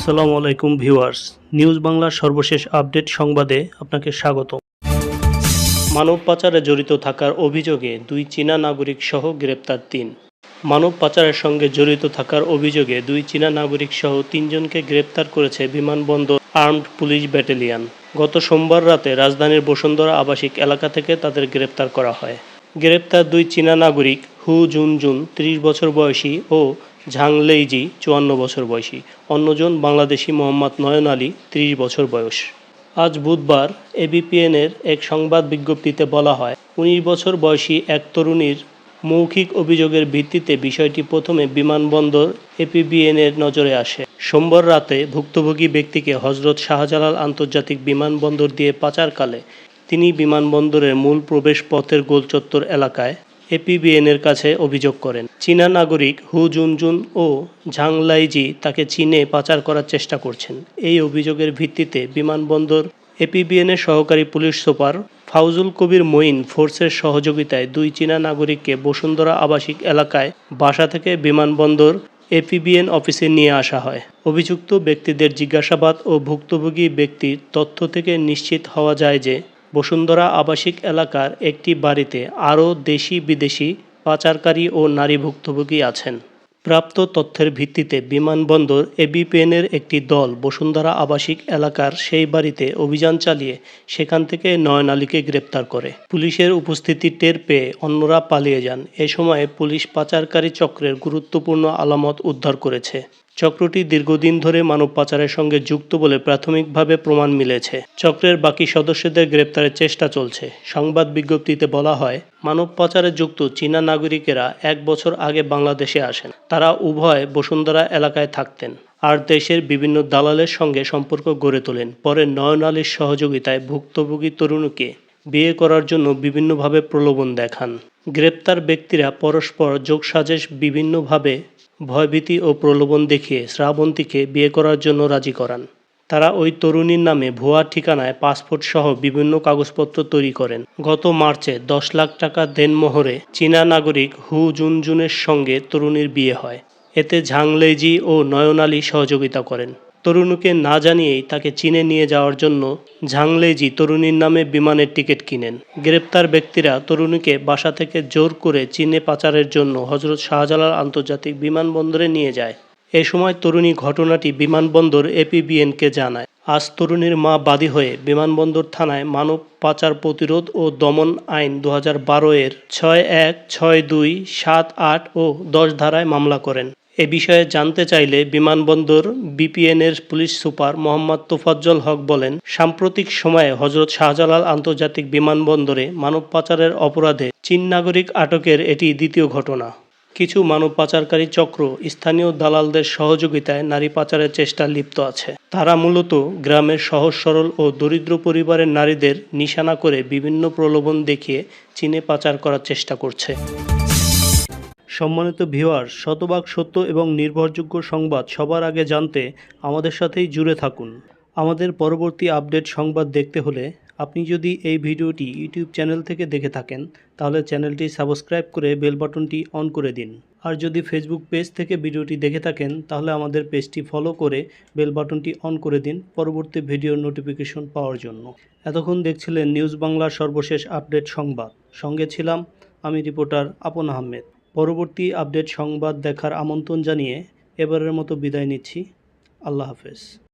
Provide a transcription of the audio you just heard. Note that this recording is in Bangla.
আসসালামু আলাইকুম ভিউয়ার্স। নিউজ বাংলার সর্বশেষ আপডেট সংবাদে আপনাকে স্বাগত মানব পাচারে জড়িত থাকার অভিযোগে দুই চীনা নাগরিক সহ গ্রেপ্তার তিন। মানব পাচারের সঙ্গে জড়িত থাকার অভিযোগে দুই চীনা নাগরিক সহ তিনজনকে গ্রেপ্তার করেছে বিমানবন্দর আর্মড পুলিশ ব্যাটালিয়ন। গত সোমবার রাতে রাজধানীর বসুন্ধরা আবাসিক এলাকা থেকে তাদের গ্রেপ্তার করা হয়। গ্রেপ্তার দুই চীনা নাগরিক হু জুন জুন ত্রিশ বছর বয়সী ও ঝাং লেইজি, চুয়ান্ন বছর বয়সী। অন্যজন বাংলাদেশি মোহাম্মদ নয়ন আলী, ত্রিশ বছর বয়স। আজ বুধবার এবিপিএনের এক সংবাদ বিজ্ঞপ্তিতে বলা হয়, উনিশ বছর বয়সী এক তরুণীর মৌখিক অভিযোগের ভিত্তিতে বিষয়টি প্রথমে বিমানবন্দর এপিবিএনের নজরে আসে। সোমবার রাতে ভুক্তভোগী ব্যক্তিকে হজরত শাহজালাল আন্তর্জাতিক বিমানবন্দর দিয়ে পাচারকালে তিনি বিমানবন্দরের মূল প্রবেশ পথের গোলচত্বর এলাকায় এপিবিএনের কাছে অভিযোগ করেন। চীনা নাগরিক হু জুনজুন ও ঝাং লাইজি তাকে চীনে পাচার করার চেষ্টা করছেন। এই অভিযোগের ভিত্তিতে বিমানবন্দর এপিবিএনের সহকারী পুলিশ সুপার ফাউজুল কবির মঈন ফোর্সের সহযোগিতায় দুই চীনা নাগরিককে বসুন্ধরা আবাসিক এলাকায় বাসা থেকে বিমানবন্দর এপিবিএন অফিসে নিয়ে আসা হয়। অভিযুক্ত ব্যক্তিদের জিজ্ঞাসাবাদ ও ভুক্তভোগী ব্যক্তির তথ্য থেকে নিশ্চিত হওয়া যায় যে বসুন্ধরা আবাসিক এলাকার একটি বাড়িতে আরও দেশি বিদেশি পাচারকারী ও নারী ভুক্তভোগী আছেন। প্রাপ্ত তথ্যের ভিত্তিতে বিমানবন্দর এবিপিএনের একটি দল বসুন্ধরা আবাসিক এলাকার সেই বাড়িতে অভিযান চালিয়ে সেখান থেকে নয়ন আলীকে গ্রেপ্তার করে। পুলিশের উপস্থিতি টের পেয়ে অন্যরা পালিয়ে যান। এ সময়ে পুলিশ পাচারকারী চক্রের গুরুত্বপূর্ণ আলামত উদ্ধার করেছে। চক্রটি দীর্ঘদিন ধরে মানব পাচারের সঙ্গে যুক্ত বলে প্রাথমিকভাবে প্রমাণ মিলেছে। চক্রের বাকি সদস্যদের গ্রেপ্তারের চেষ্টা চলছে। সংবাদ বিজ্ঞপ্তিতে বলা হয় মানব পাচারে যুক্ত চীনা নাগরিকেরা এক বছর আগে বাংলাদেশে আসেন। তারা উভয় বসুন্ধরা এলাকায় থাকতেন আর দেশের বিভিন্ন দালালের সঙ্গে সম্পর্ক গড়ে তোলেন। পরে নয়ন আলীর সহযোগিতায় ভুক্তভোগী তরুণীকে বিয়ে করার জন্য বিভিন্নভাবে প্রলোভন দেখান। গ্রেপ্তার ব্যক্তিরা পরস্পর যোগসাজেশ বিভিন্নভাবে ভয়ভীতি ও প্রলোভন দেখিয়ে শ্রাবন্তীকে বিয়ে করার জন্য রাজি করান। তারা ওই তরুণীর নামে ভুয়া ঠিকানায় পাসপোর্ট সহ বিভিন্ন কাগজপত্র তৈরি করেন। গত মার্চে দশ লাখ টাকা দেনমোহরে চীনা নাগরিক হু জুনজুনের সঙ্গে তরুণীর বিয়ে হয়। এতে ঝাংলেজি ও নয়ন আলী সহযোগিতা করেন। তরুণীকে না জানিয়েই তাকে চীনে নিয়ে যাওয়ার জন্য ঝাংলেজি তরুণীর নামে বিমানের টিকিট কিনেন। গ্রেপ্তার ব্যক্তিরা তরুণীকে বাসা থেকে জোর করে চীনে পাচারের জন্য হজরত শাহজালাল আন্তর্জাতিক বিমানবন্দরে নিয়ে যায়। এ সময় তরুণী ঘটনাটি বিমানবন্দর এপিবিএনকে জানায়। আজ তরুণীর মা বাদী হয়ে বিমানবন্দর থানায় মানব পাচার প্রতিরোধ ও দমন আইন দু হাজার বারো এর ছয় এক, ছয় দুই, সাত আট ও দশ ধারায় মামলা করেন। এ বিষয়ে জানতে চাইলে বিমানবন্দর বিপিএনের পুলিশ সুপার মোহাম্মদ তোফাজ্জল হক বলেন, সাম্প্রতিক সময়ে হজরত শাহজালাল আন্তর্জাতিক বিমানবন্দরে মানব পাচারের অপরাধে চীন নাগরিক আটকের এটি দ্বিতীয় ঘটনা। কিছু মানব পাচারকারী চক্র স্থানীয় দালালদের সহযোগিতায় নারী পাচারের চেষ্টা লিপ্ত আছে। তারা মূলত গ্রামের সহজ, সরল ও দরিদ্র পরিবারের নারীদের নিশানা করে বিভিন্ন প্রলোভন দেখিয়ে চীনে পাচার করার চেষ্টা করছে। সম্মানিত ভিউয়ার, শতভাগ সত্য এবং নির্ভরযোগ্য সংবাদ সবার আগে জানতে আমাদের সাথেই জুড়ে থাকুন। আমাদের পরবর্তী আপডেট সংবাদ দেখতে হলে আপনি যদি এই ভিডিওটি ইউটিউব চ্যানেল থেকে দেখে থাকেন, তাহলে চ্যানেলটি সাবস্ক্রাইব করে বেল বাটনটি অন করে দিন। আর যদি ফেসবুক পেজ থেকে ভিডিওটি দেখে থাকেন, তাহলে আমাদের পেজটি ফলো করে বেল বাটনটি অন করে দিন পরবর্তী ভিডিওর নোটিফিকেশন পাওয়ার জন্য। এতক্ষণ দেখছিলেন নিউজ বাংলার সর্বশেষ আপডেট সংবাদ। সঙ্গে ছিলাম আমি রিপোর্টার আপন আহমেদ। পরবর্তী আপডেট সংবাদ দেখার আমন্ত্রণ জানিয়ে এবারের মতো বিদায় নিচ্ছি। আল্লাহ হাফেজ।